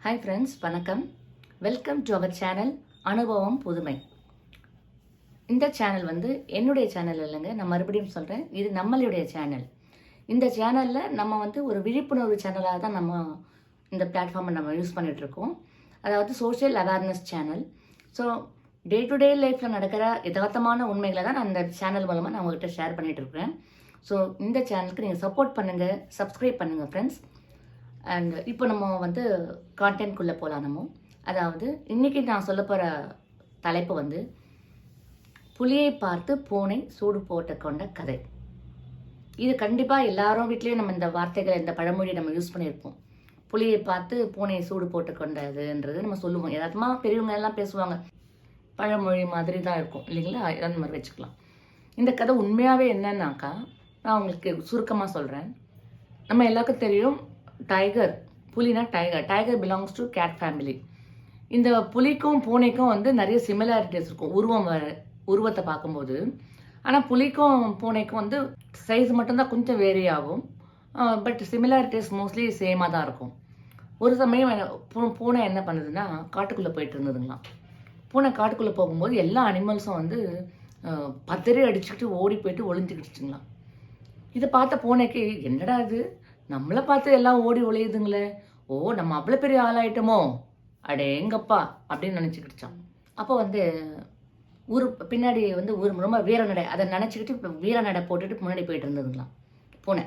Hi friends வணக்கம். Welcome to our channel அனுபவம் புதுமை. இந்த சேனல் வந்து என்னுடைய சேனல் இல்லைங்க நான் மறுபடியும் சொல்கிறேன் இது நம்மளுடைய சேனல் இந்த சேனலில் நம்ம வந்து ஒரு விழிப்புணர்வு சேனலாக தான் நம்ம இந்த பிளாட்ஃபார்மை நம்ம யூஸ் பண்ணிகிட்ருக்கோம் அதாவது social awareness channel so day to day லைஃப்பில் நடக்கிற யதார்த்தமான உண்மைகளை தான் நான் இந்த சேனல் மூலமாக நான் உங்கள்கிட்ட ஷேர் பண்ணிகிட்ருக்கிறேன் ஸோ இந்த சேனலுக்கு நீங்கள் சப்போர்ட் பண்ணுங்கள் சப்ஸ்கிரைப் பண்ணுங்கள் ஃப்ரெண்ட்ஸ் அண்ட் இப்போ நம்ம வந்து கான்டென்ட்குள்ளே போகலாம் நம்ம. அதாவது இன்றைக்கி நான் சொல்ல போகிற தலைப்பு வந்து புலியை பார்த்து பூனை சூடு போட்டு கொண்ட கதை. இது கண்டிப்பாக எல்லாரும் வீட்லேயும் நம்ம இந்த வார்த்தைகளை இந்த பழமொழியை நம்ம யூஸ் பண்ணியிருப்போம். புலியை பார்த்து பூனையை சூடு போட்டு கொண்டதுன்றது நம்ம சொல்லுவோம். எதார்த்தமாக பெரியவங்க எல்லாம் பேசுவாங்க. பழமொழி மாதிரி தான் இருக்கும். இல்லைங்களா? அந்த மாதிரி வச்சுக்கலாம். இந்த கதை உண்மையாகவே என்னன்னாக்கா நான் உங்களுக்கு சுருக்கமாக சொல்கிறேன் நம்ம எல்லாருக்கும் தெரியும் tiger புலினா tiger tiger belongs to cat family இந்த புலிக்கும் பூனைக்கும் வந்து நிறைய சிமிலாரிட்டிஸ் இருக்கும். உருவம் வர உருவத்தை பார்க்கும்போது. ஆனால் புலிக்கும் பூனைக்கும் வந்து சைஸ் மட்டும்தான் கொஞ்சம் வேரி ஆகும். பட் சிமிலாரிட்டிஸ் மோஸ்ட்லி சேமாக தான் இருக்கும். ஒரு சமயம் பூ- பூனை என்ன பண்ணுதுன்னா காட்டுக்குள்ளே போயிட்டு இருந்ததுங்களாம். பூனை காட்டுக்குள்ளே போகும்போது எல்லா அனிமல்ஸும் வந்து அஹ், பத்திரி அடிச்சுக்கிட்டு ஓடி போயிட்டு ஒளிஞ்சுக்கிடுச்சுங்களாம். இதை பார்த்த பூனைக்கு என்னடா இது? நம்மளை பார்த்து எல்லாம் ஓடி ஒளியுதுங்களே. ஓ நம்ம அவ்வளோ பெரிய ஆளாயிட்டோமோ? அடேங்கப்பா அப்படின்னு நினச்சிக்கிடுச்சான் அப்போ வந்து ஊர் பின்னாடி வந்து ஊர் ரொம்ப வீரநடை அதை நினச்சிக்கிட்டு இப்போ வீரநடை போட்டுட்டு முன்னாடி போயிட்டு இருந்ததுங்களாம். பூனை.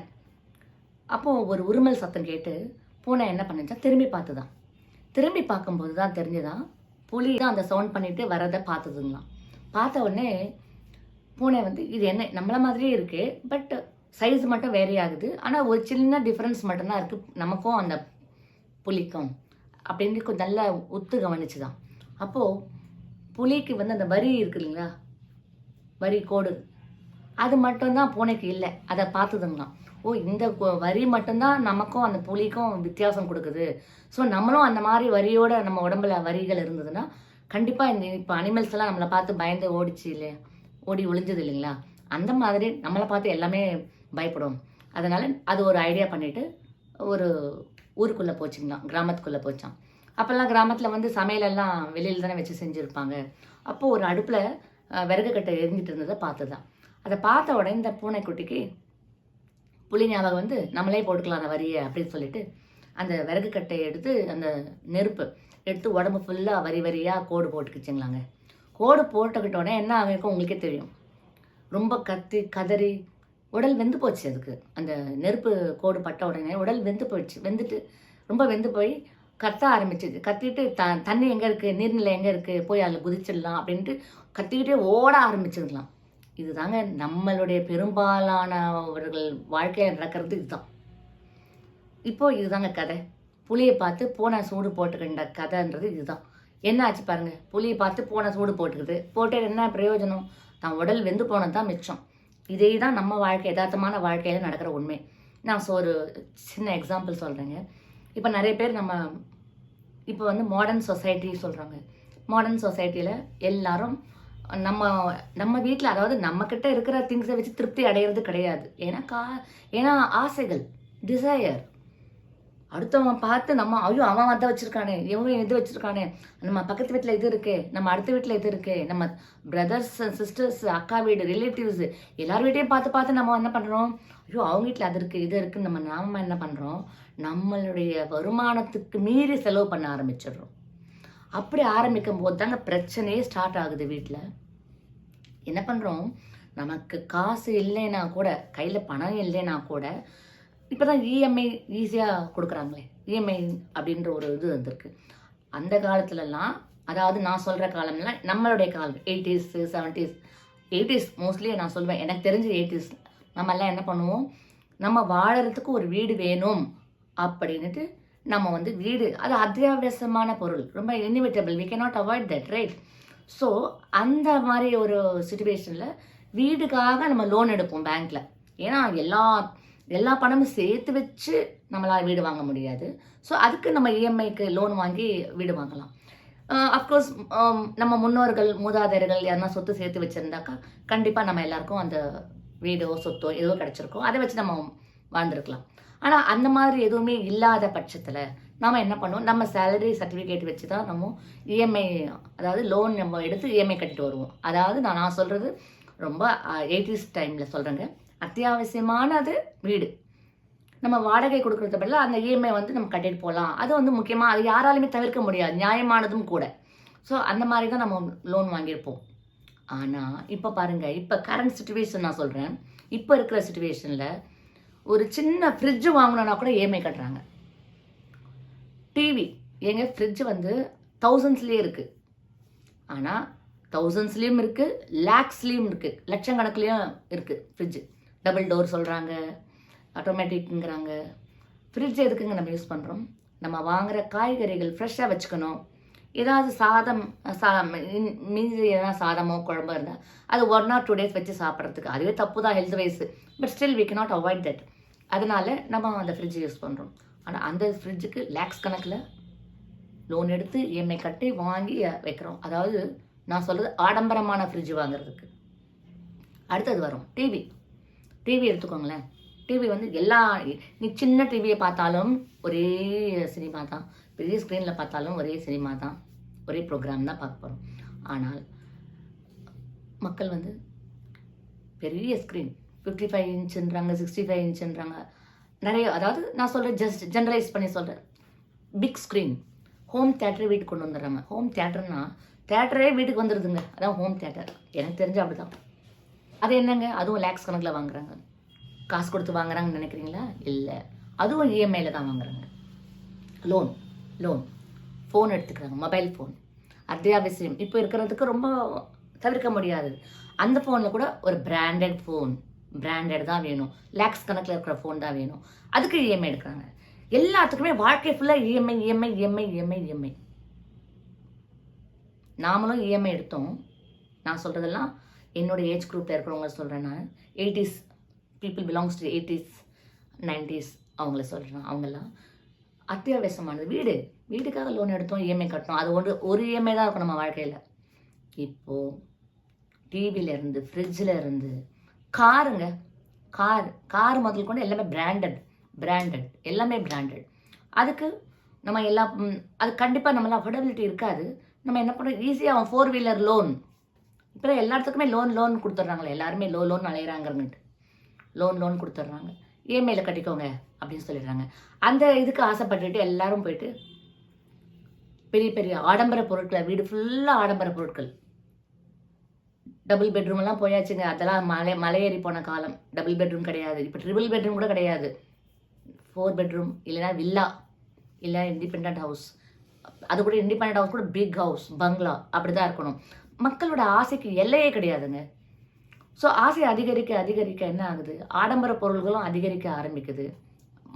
அப்போது ஒரு உருமல் சத்தம் கேட்டு பூனை என்ன பண்ணுச்சா திரும்பி பார்த்துதான். திரும்பி பார்க்கும்போது தான் தெரிஞ்சுதான் புலி தான் அந்த சவுண்ட் பண்ணிட்டு வரதை பார்த்ததுங்களாம். பார்த்த உடனே பூனை வந்து இது என்ன நம்மள மாதிரியே இருக்குது பட் சைஸ் மட்டும் வேறே ஆகுது. ஆனால் ஒரு சின்ன டிஃப்ரென்ஸ் மட்டும்தான் இருக்குது நமக்கும் அந்த புலிக்கும் அப்படின்னு கொஞ்சம் நல்லா உத்து கவனிச்சுதான். அப்போது புலிக்கு வந்து அந்த வரி இருக்கு இல்லைங்களா? வரி கோடு. அது மட்டும்தான் பூனைக்கு இல்லை. அதை பார்த்ததுங்களாம் ஓ இந்த வரி மட்டும்தான் நமக்கும் அந்த புலிக்கும் வித்தியாசம் கொடுக்குது. ஸோ நம்மளும் அந்த மாதிரி வரியோட நம்ம உடம்புல வரிகள் இருந்ததுன்னா கண்டிப்பாக இந்த இப்போ அனிமல்ஸ் எல்லாம் நம்மளை பார்த்து பயந்து ஓடிச்சு இல்லையா? ஓடி ஒளிஞ்சது இல்லைங்களா? அந்த மாதிரி நம்மளை பார்த்து எல்லாமே பயப்படும். அதனால் அது ஒரு ஐடியா பண்ணிவிட்டு ஒரு ஊருக்குள்ளே போச்சுங்களாம் கிராமத்துக்குள்ளே போச்சான் அப்போல்லாம் கிராமத்தில் வந்து சமையலெல்லாம் வெளியில் தானே வச்சு செஞ்சுருப்பாங்க. அப்போது ஒரு அடுப்பில் விறகு கட்டை எரிஞ்சிட்டு இருந்ததை பார்த்துதான் அதை பார்த்த உடனே இந்த பூனைக்குட்டிக்கு புளி ஞாபகம் வந்து நம்மளே போட்டுக்கலாம் அந்த வரியை அப்படின்னு சொல்லிட்டு அந்த விறகு கட்டையை எடுத்து அந்த நெருப்பு எடுத்து உடம்பு ஃபுல்லாக வரி வரியாக கோடு போட்டுக்கிச்சுங்களாங்க. கோடு போட்டுக்கிட்ட உடனே என்ன ஆகிருக்கும் உங்களுக்கே தெரியும். ரொம்ப கத்தி கதறி உடல் வெந்து போச்சு அதுக்கு. அந்த நெருப்பு கோடு பட்ட உடனே உடல் வெந்து போயிடுச்சு. வெந்துட்டு ரொம்ப வெந்து போய் கத்த ஆரம்பிச்சது. கத்திட்டு த தண்ணி எங்கே இருக்குது நீர்நிலை எங்கே இருக்குது போய் அதில் குதிச்சிடலாம் அப்படின்ட்டு கத்திக்கிட்டே ஓட ஆரம்பிச்சதுலாம் இதுதாங்க நம்மளுடைய பெரும்பாலானவர்கள் வாழ்க்கையில் நடக்கிறது இதுதான். இப்போது இதுதாங்க கதை. புளியை பார்த்து பூனை சூடு போட்டுக்கின்ற கதைன்றது இதுதான். என்ன ஆச்சு பாருங்கள் புளியை பார்த்து பூனை சூடு போட்டுக்குது. போட்டு என்ன பிரயோஜனம்? தான் உடல் வெந்து போனது தான் மிச்சம். இதே தான் நம்ம வாழ்க்கை யதார்த்தமான வாழ்க்கையில் நடக்கிற உண்மை. நான் ஸோ ஒரு சின்ன எக்ஸாம்பிள் சொல்கிறேங்க இப்போ நிறைய பேர் நம்ம இப்போ வந்து மாடர்ன் சொசைட்டி சொல்கிறாங்க மாடர்ன் சொசைட்டியில் எல்லாரும் நம்ம நம்ம வீட்டில் அதாவது நம்மக்கிட்ட இருக்கிற திங்ஸை வச்சு திருப்தி அடையிறது கிடையாது. ஏன்னா கா ஏன்னா ஆசைகள் டிசையர் அடுத்தவன் பார்த்து நம்ம ஐயோ அவன் அதை வச்சுருக்கானே இவன் இது வச்சுருக்கானே. நம்ம பக்கத்து வீட்டில் இது இருக்கே நம்ம அடுத்த வீட்டில் இது இருக்கே நம்ம பிரதர்ஸ் சிஸ்டர்ஸ் அக்கா வீடு ரிலேட்டிவ்ஸ் எல்லார் வீட்டையும் பார்த்து பார்த்து நம்ம என்ன பண்ணுறோம் ஐயோ அவங்க வீட்டில் அது இருக்குது இது இருக்குன்னு நம்ம நாம என்ன பண்ணுறோம் நம்மளுடைய வருமானத்துக்கு மீறி செலவு பண்ண ஆரம்பிச்சிடுறோம். அப்படி ஆரம்பிக்கும் போது தாங்க பிரச்சனையே ஸ்டார்ட் ஆகுது வீட்டில் என்ன பண்ணுறோம் நமக்கு காசு இல்லைன்னா கூட கையில் பணம் இல்லைன்னா கூட இப்போ தான் இஎம்ஐ ஈஸியாக கொடுக்குறாங்களே. இஎம்ஐ அப்படின்ற ஒரு இது வந்திருக்கு. அந்த காலத்துலலாம் அதாவது நான் சொல்கிற காலம்லாம் நம்மளுடைய காலம் எயிட்டிஸ் செவன்ட்டீஸ் எயிட்டிஸ் மோஸ்ட்லி நான் சொல்வேன். எனக்கு தெரிஞ்ச எயிட்டிஸ் நம்மெல்லாம் என்ன பண்ணுவோம்? நம்ம வாழறதுக்கு ஒரு வீடு வேணும் அப்படின்னுட்டு நம்ம வந்து வீடு அது அத்தியாவசியமான பொருள். ரொம்ப inevitable we can not avoid that right so அந்த மாதிரி ஒரு சுச்சுவேஷனில் வீடுக்காக நம்ம லோன் எடுப்போம் பேங்க்கில் ஏன்னா எல்லா எல்லா பணமும் சேர்த்து வச்சு நம்மளால் வீடு வாங்க முடியாது. ஸோ அதுக்கு நம்ம இஎம்ஐக்கு லோன் வாங்கி வீடு வாங்கலாம். Uh, அஃப்கோர்ஸ் um, நம்ம முன்னோர்கள் மூதாதையர்கள் யாருன்னா சொத்து சேர்த்து வச்சுருந்தாக்கா கண்டிப்பாக நம்ம எல்லாருக்கும் அந்த வீடோ சொத்தோ ஏதோ கிடச்சிருக்கோம் அதை வச்சு நம்ம வாழ்ந்துருக்கலாம். ஆனால் அந்த மாதிரி எதுவுமே இல்லாத பட்சத்தில் நாம் என்ன பண்ணுவோம்? நம்ம சேலரி சர்டிஃபிகேட் வச்சு தான் நம்ம இஎம்ஐ அதாவது லோன் நம்ம எடுத்து இஎம்ஐ கட்டிட்டு வருவோம். அதாவது நான் நான் சொல்கிறது ரொம்ப uh, எயிட்டிஸ் டைமில் சொல்கிறேங்க அத்தியாவசியமானது வீடு. நம்ம வாடகை கொடுக்குறது பதில் அந்த இஎம்ஐ வந்து நம்ம கட்டிட்டு போகலாம் அது வந்து முக்கியமாக அது யாராலுமே தவிர்க்க முடியாது. நியாயமானதும் கூட. ஸோ அந்த மாதிரி தான் நம்ம லோன் வாங்கியிருப்போம். ஆனால் இப்போ பாருங்கள் இப்போ கரண்ட் சுச்சுவேஷன் நான் சொல்கிறேன் இப்போ இருக்கிற சுச்சுவேஷனில் ஒரு சின்ன ஃப்ரிட்ஜு வாங்கணுன்னா கூட இஎம்ஐ கட்டுறாங்க. டிவி எங்க ஃப்ரிட்ஜ் வந்து தௌசண்ட்ஸ்லேயே இருக்குது ஆனால் தௌசண்ட்ஸ்லேயும் இருக்குது லேக்ஸ்லேயும் இருக்குது லட்சக்கணக்குலேயும் இருக்குது ஃப்ரிட்ஜு டபுள் டோர் சொல்கிறாங்க ஆட்டோமேட்டிக்ங்கிறாங்க ஃப்ரிட்ஜ் எதுக்குங்க நம்ம யூஸ் பண்ணுறோம் நம்ம வாங்குகிற காய்கறிகள் ஃப்ரெஷ்ஷாக வச்சுக்கணும். ஏதாவது சாதம் சா மின்- மீதி எதனா சாதமோ குழம்போ இருந்தால் அது ஒன் ஆர் டூ டேஸ் வச்சு சாப்பிட்றதுக்கு அதுவே தப்பு தான் health wise but still we not avoid that அதனால நம்ம அந்த ஃப்ரிட்ஜ் யூஸ் பண்ணுறோம் ஆனால் அந்த ஃப்ரிட்ஜுக்கு லேக்ஸ் கணக்கில் லோன் எடுத்து இஎம்ஐ கட்டி வாங்கி வைக்கிறோம். அதாவது நான் சொல்கிறது ஆடம்பரமான ஃப்ரிட்ஜ் வாங்குறதுக்கு. அடுத்தது வரும் டிவி டிவி எடுத்துக்கோங்களேன். டிவி வந்து எல்லா நீ சின்ன டிவியை பார்த்தாலும் ஒரே சினிமா தான். பெரிய ஸ்க்ரீனில் பார்த்தாலும் ஒரே சினிமா தான். ஒரே ப்ரோக்ராம் தான் பார்க்க போகிறோம் ஆனால் மக்கள் வந்து பெரிய ஸ்க்ரீன் ஃபிஃப்டி ஃபைவ் இன்ச்சுன்றாங்க சிக்ஸ்டி ஃபைவ் இன்ச்சுன்றாங்க நிறைய அதாவது நான் சொல்கிறேன் ஜஸ்ட் ஜென்ரலைஸ் பண்ணி சொல்கிறேன் பிக் ஸ்க்ரீன் ஹோம் தேட்டரை வீட்டுக்கு கொண்டு வந்துடுறாங்க. ஹோம் தேட்டர்னா தேட்டரே வீட்டுக்கு வந்துடுதுங்க. அதான் ஹோம் தேட்டர் எனக்கு தெரிஞ்ச அப்படி தான் அது என்னங்க? அதுவும் லேக்ஸ் கணக்கில் வாங்குறாங்க. காசு கொடுத்து வாங்குறாங்கன்னு நினைக்கிறீங்களா? இல்லை. அதுவும் இஎம்ஐயில் தான் வாங்குறாங்க. லோன் லோன் ஃபோன் எடுத்துக்கிறாங்க. மொபைல் ஃபோன் அத்தியாவசியம் இப்போ இருக்கிறதுக்கு ரொம்ப தவிர்க்க முடியாது. அந்த ஃபோனில் கூட ஒரு பிராண்டட் ஃபோன் பிராண்டட் தான் வேணும். லேக்ஸ் கணக்கில் இருக்கிற ஃபோன் தான் வேணும். அதுக்கு இஎம்ஐ எடுக்கிறாங்க. எல்லாத்துக்குமே வாழ்க்கை ஃபுல்லாக EMI EMI EMI EMI EMI நாமளும் இஎம்ஐ எடுத்தோம். நான் சொல்கிறதெல்லாம் என்னோடய ஏஜ் குரூப்பில் இருக்கிறவங்க சொல்கிறேன் நான். Eighties people belongs to eighties nineties அவங்கள சொல்கிறேன் அவங்கெல்லாம். அத்தியாவசியமானது வீடு. வீட்டுக்காக லோன் எடுத்தோம் இஎம்ஐ கட்டணும் அது ஒன்று ஒரு இஎம்ஐ தான் இருக்கும் நம்ம வாழ்க்கையில். இப்போது டிவியில இருந்து ஃப்ரிட்ஜில் இருந்து காருங்க. கார் கார் முதல் கொண்டு எல்லாமே பிராண்டட் பிராண்டட் எல்லாமே பிராண்டட் அதுக்கு நம்ம எல்லா அது கண்டிப்பாக நம்மளால் அஃபோர்டபிலிட்டி இருக்காது. நம்ம என்ன பண்ணுறோம் ஈஸியாக அவன் ஃபோர் வீலர் லோன் இப்போ எல்லா இடத்துக்குமே லோன் லோன் கொடுத்துட்றாங்களே. எல்லாருமே லோ லோன் அலையிறாங்கன்னுட்டு. லோன் லோன் கொடுத்துட்றாங்க. இஎம்ஐயில் கட்டிக்கோங்க அப்படின்னு சொல்லிடுறாங்க. அந்த இதுக்கு ஆசைப்பட்டுட்டு எல்லாரும் போயிட்டு பெரிய பெரிய ஆடம்பர பொருட்களை வீடு ஃபுல்லாக ஆடம்பர பொருட்கள். டபுள் பெட்ரூம்லாம் போயாச்சுங்க. அதெல்லாம் மலை மலையேறி போன காலம். டபுள் பெட்ரூம் கிடையாது. இப்போ ட்ரிபிள் பெட்ரூம் கூட கிடையாது. ஃபோர் பெட்ரூம் இல்லைன்னா வில்லா இல்லை இண்டிபெண்ட் ஹவுஸ் அது கூட இண்டிபெண்ட் ஹவுஸ் கூட பிக் ஹவுஸ் பங்களா அப்படி தான் இருக்கணும். மக்களோட ஆசைக்கு எல்லையே கிடையாதுங்க. ஸோ ஆசை அதிகரிக்க அதிகரிக்க என்ன ஆகுது? ஆடம்பர பொருள்களும் அதிகரிக்க ஆரம்பிக்குது.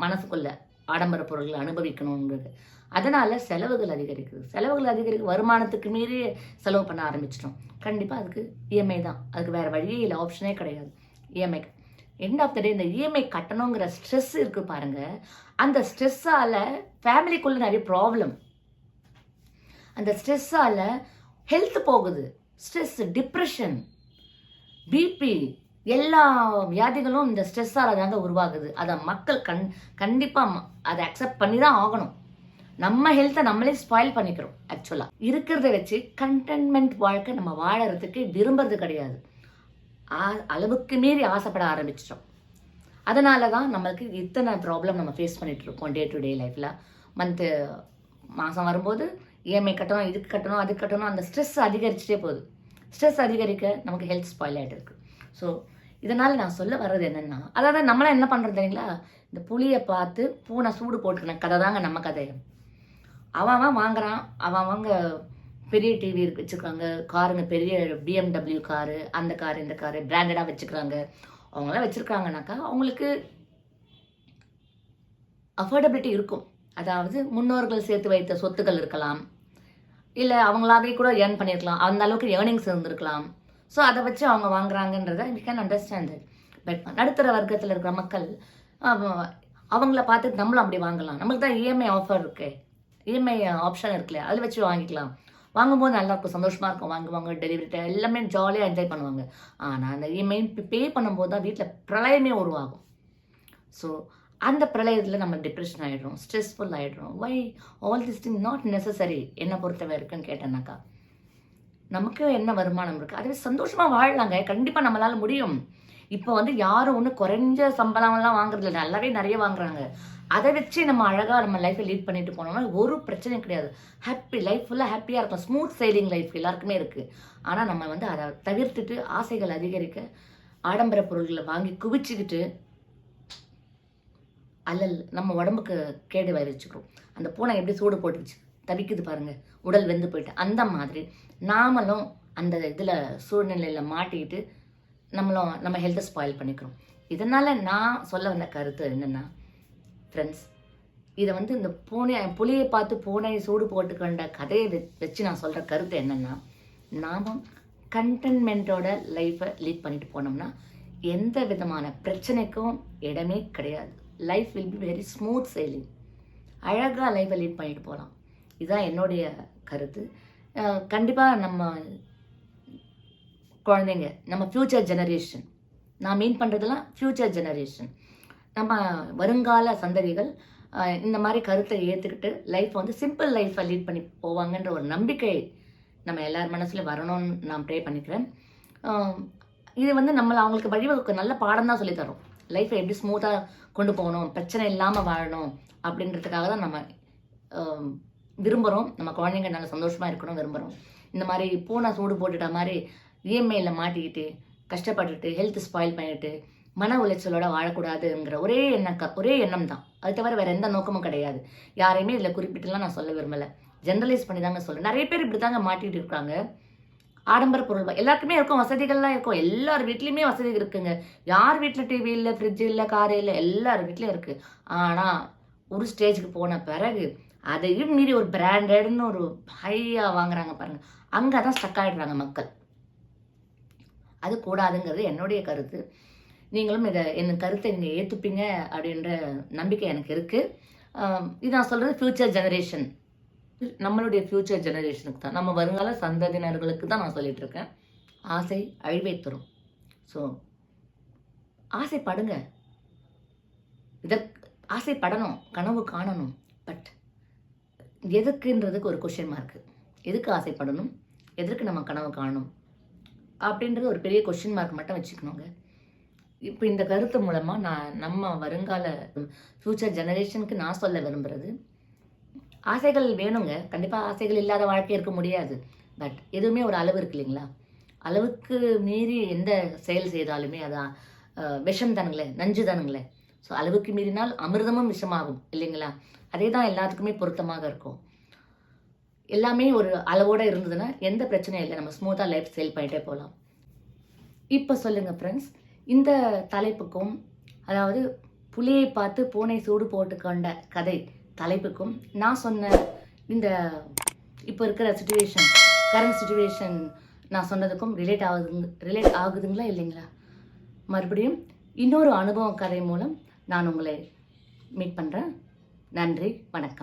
மனசுக்குள்ள ஆடம்பர பொருள்களை அனுபவிக்கணுங்கிறது அதனால செலவுகள் அதிகரிக்குது. செலவுகள் அதிகரிக்க வருமானத்துக்கு மீறி செலவு பண்ண ஆரம்பிச்சிட்டோம். கண்டிப்பாக அதுக்கு இஎம்ஐ தான். அதுக்கு வேறு வழியே இல்லை. ஆப்ஷனே கிடையாது. EMI end of the day இந்த இஎம்ஐ கட்டணுங்கிற ஸ்ட்ரெஸ் இருக்கு பாருங்க. அந்த ஸ்ட்ரெஸ்ஸால் ஃபேமிலிக்குள்ளே நிறைய ப்ராப்ளம் அந்த ஸ்ட்ரெஸ்ஸால் ஹெல்த் போகுது. ஸ்ட்ரெஸ் டிப்ரெஷன் பிபி எல்லா வியாதிகளும் இந்த ஸ்ட்ரெஸ்ஸால் தாங்க உருவாகுது. அதை மக்கள் கண் கண்டிப்பாக அதை அக்செப்ட் பண்ணி தான் ஆகணும். நம்ம ஹெல்த்தை நம்மளே ஸ்பாயில் பண்ணிக்கிறோம் ஆக்சுவலாக இருக்கிறத வச்சு கண்டென்மெண்ட் வாழ்க்கை நம்ம வாழறதுக்கு விரும்புறது கிடையாது. ஆ- அளவுக்கு மீறி ஆசைப்பட ஆரம்பிச்சிட்டோம். அதனால தான் நம்மளுக்கு இத்தனை ப்ராப்ளம் நம்ம ஃபேஸ் பண்ணிகிட்டு இருக்கோம் டே டு டே லைஃப்பில் மந்த்து மாதம் வரும்போது இஎம்ஐ கட்டணும் இதுக்கு கட்டணும் அதுக்கு கட்டணும் அந்த ஸ்ட்ரெஸ் அதிகரிச்சுட்டே போகுது. ஸ்ட்ரெஸ் அதிகரிக்க நமக்கு ஹெல்த் ஸ்பாயில் ஆகிட்டு இருக்கு. ஸோ இதனால் நான் சொல்ல வர்றது என்னென்னா அதாவது நம்மளாம் என்ன பண்ணுறது தெரியுங்களா? இந்த புளியை பார்த்து பூனை சூடு போட்டுக்கின கதை தாங்க நம்ம கதை. அவன் அவன் வாங்குறான். அவன் வாங்க பெரிய டிவி வச்சுருக்காங்க. காருங்க பெரிய பிஎம்டபிள்யூ காரு அந்த காரு இந்த காரு பிராண்டடாக வச்சுக்கிறாங்க அவங்களாம் வச்சுருக்காங்கனாக்கா அவங்களுக்கு அஃபோர்டபிலிட்டி இருக்கும். அதாவது முன்னோர்கள் சேர்த்து வைத்த சொத்துக்கள் இருக்கலாம். இல்லை அவங்களாவே கூட ஏர்ன் பண்ணியிருக்கலாம் அந்த அளவுக்கு ஏர்னிங்ஸ் இருந்திருக்கலாம். ஸோ அதை வச்சு அவங்க வாங்குறாங்கன்றத வி கேன் அண்டர்ஸ்டாண்ட் பட் நடுத்தர வர்க்கத்தில் இருக்கிற மக்கள் அவங்கள பார்த்து நம்மளும் அப்படி வாங்கலாம். நம்மளுக்கு தான் இஎம்ஐ ஆஃபர் இருக்கு. இஎம்ஐ ஆப்ஷன் இருக்குல்ல அதில் வச்சு வாங்கிக்கலாம். வாங்கும்போது நல்லா இருக்கும் சந்தோஷமாக இருக்கும். வாங்குவாங்க டெலிவரி எல்லாமே ஜாலியாக என்ஜாய் பண்ணுவாங்க. ஆனால் அந்த இஎம்ஐ பே பண்ணும்போது தான் வீட்டில் பிரளயமே உருவாகும். ஸோ அந்த பிரளயத்தில் நம்ம டிப்ரெஷன் ஆகிடுறோம் stressful ஆகிடுறோம் why all this thing not necessary என்னை பொறுத்தவரை இருக்குன்னு கேட்டேன்னாக்கா நமக்கு என்ன வருமானம் இருக்குது அதுவே சந்தோஷமாக வாழலாங்க. கண்டிப்பாக நம்மளால் முடியும். இப்போ வந்து யாரும் ஒன்றும் குறைஞ்ச சம்பளம்லாம் வாங்குறது இல்லை நல்லாவே நிறைய வாங்குறாங்க. அதை வச்சு நம்ம அழகாக நம்ம லைஃப்பை லீட் பண்ணிட்டு போனோம்னா ஒரு பிரச்சனையும் கிடையாது. ஹாப்பி லைஃப் ஃபுல்லாக ஹாப்பியாக இருக்கும் ஸ்மூத் சைலிங் லைஃப் எல்லாருக்குமே இருக்குது ஆனால் நம்ம வந்து அதை தவிர்த்துட்டு ஆசைகள் அதிகரிக்க ஆடம்பர பொருள்களை வாங்கி குவிச்சுக்கிட்டு அல்லல் நம்ம உடம்புக்கு கேடு விளைவிச்சுக்கிறோம் அந்த பூனை எப்படி சூடு போட்டுருச்சு தவிக்குது பாருங்கள் உடல் வெந்து போயிட்டு அந்த மாதிரி நாமளும் அந்த இதில் சூழ்நிலையில் மாட்டிக்கிட்டு நம்மளும் நம்ம ஹெல்த்தை ஸ்பாயில் பண்ணிக்கிறோம். இதனால் நான் சொல்ல வந்த கருத்து என்னென்னா ஃப்ரெண்ட்ஸ் இதை வந்து இந்த பூனை புலியை பார்த்து பூனை சூடு போட்டுக்கொண்ட கதையை வச்சு நான் சொல்கிற கருத்து என்னென்னா நாமும் கண்டென்மெண்ட்டோட லைஃப்பை லீட் பண்ணிட்டு போனோம்னா எந்த விதமான பிரச்சனைக்கும் இடமே கிடையாது. Life will be very smooth sailing அழகாக லைஃப்பை லீட் பண்ணிட்டு போகலாம் இதுதான் என்னுடைய கருத்து. கண்டிப்பாக நம்ம குழந்தைங்க நம்ம ஃப்யூச்சர் ஜெனரேஷன் நான் மீன் பண்ணுறதெல்லாம் ஃப்யூச்சர் ஜெனரேஷன் நம்ம வருங்கால சந்ததிகள் இந்த மாதிரி கருத்தை ஏற்றுக்கிட்டு லைஃப் வந்து சிம்பிள் லைஃப்பை லீட் பண்ணி போவாங்கன்ற ஒரு நம்பிக்கை நம்ம எல்லார் மனசுலையும் வரணும்னு நான் ப்ரே பண்ணிக்கிறேன். இது வந்து நம்மளை அவங்களுக்கு வழிவகுக்க நல்ல பாடம் தான் சொல்லித்தரோம் லைஃப்பை எப்படி ஸ்மூத்தாக கொண்டு போகணும் பிரச்சனை இல்லாமல் வாழணும் அப்படின்றதுக்காக தான் நம்ம விரும்புகிறோம் நம்ம குழந்தைங்க நல்ல சந்தோஷமாக இருக்கணும் விரும்புகிறோம் இந்த மாதிரி பூனை சூடு போட்டுட்ட மாதிரி இஎம்ஐயில் மாட்டிக்கிட்டு கஷ்டப்பட்டுட்டு ஹெல்த் ஸ்பாயில் பண்ணிட்டு மன உளைச்சலோட வாழக்கூடாதுங்கிற ஒரே எண்ணம் ஒரே எண்ணம் தான். அது தவிர வேறு எந்த நோக்கமும் கிடையாது. யாரையுமே இதில் குறிப்பிட்டுலாம் நான் சொல்ல விரும்பலை. ஜென்ரலைஸ் பண்ணி தாங்க சொல்றேன். நிறைய பேர் இப்படி தாங்க மாட்டிகிட்டு இருக்காங்க. ஆடம்பர பொருள் எல்லாருக்குமே இருக்கும் வசதிகள்லாம் இருக்கும். எல்லார் வீட்லேயுமே வசதி இருக்குங்க. யார் வீட்டில் டிவி இல்லை ஃப்ரிட்ஜ் இல்லை கார் இல்லை எல்லார் வீட்லேயும் இருக்குது ஆனால் ஒரு ஸ்டேஜுக்கு போன பிறகு அதையும் மீறி ஒரு பிராண்டட்னு ஒரு ஹையாக வாங்குறாங்க பாருங்கள் அங்கே தான் ஸ்டக் ஆகிடுறாங்க மக்கள். அது கூடாதுங்கிறது என்னுடைய கருத்து. நீங்களும் இதை என் கருத்தை நீங்கள் ஏற்றுப்பீங்க அப்படின்ற நம்பிக்கை எனக்கு இருக்குது இது நான் சொல்கிறது ஃப்யூச்சர் ஜெனரேஷன் நம்மளுடைய ஃப்யூச்சர் ஜெனரேஷனுக்கு தான். நம்ம வருங்கால சந்ததியினர்களுக்கு தான் நான் சொல்லிட்டு இருக்கேன் ஆசை அழிவை தரும். ஸோ ஆசைப்படுங்க. இதற்கு ஆசைப்படணும். கனவு காணணும். பட் எதுக்குன்றதுக்கு ஒரு கொஷின் மார்க்கு எதுக்கு ஆசைப்படணும்? எதற்கு நம்ம கனவு காணணும்? அப்படின்றது ஒரு பெரிய கொஷின் மார்க் மட்டும் வச்சுக்கணுங்க. இப்போ இந்த கருத்து மூலமாக நான் நம்ம வருங்கால ஃப்யூச்சர் ஜெனரேஷனுக்கு நான் சொல்ல விரும்புகிறது ஆசைகள் வேணுங்க. கண்டிப்பாக ஆசைகள் இல்லாத வாழ்க்கை இருக்க முடியாது. பட் எதுவுமே ஒரு அளவு இருக்கு இல்லைங்களா? அளவுக்கு மீறி எந்த செயல் செய்தாலுமே அதான் விஷம் தானுங்களே நஞ்சு தானுங்களே ஸோ அளவுக்கு மீறினால் அமிர்தமும் விஷமாகும் இல்லைங்களா? அதே தான் எல்லாத்துக்குமே பொருத்தமாக இருக்கும். எல்லாமே ஒரு அளவோடு இருந்ததுன்னா எந்த பிரச்சனையும் இல்லை. நம்ம ஸ்மூத்தாக லைஃப் சேல் பண்ணிகிட்டே போகலாம். இப்போ சொல்லுங்கள் ஃப்ரெண்ட்ஸ் இந்த தலைப்புக்கும் அதாவது புலியை பார்த்து பூனை சூடு போட்டு கொண்ட கதை தலைப்புக்கும் நான் சொன்ன இந்த இப்போ இருக்கிற சுச்சுவேஷன் கரண்ட் சுச்சுவேஷன் நான் சொன்னதுக்கும் ரிலேட் ஆகுது ரிலேட் ஆகுதுங்களா இல்லைங்களா? மறுபடியும் இன்னொரு அனுபவம் கதை மூலம் நான் உங்களை மீட் பண்ணுறேன் நன்றி வணக்கம்.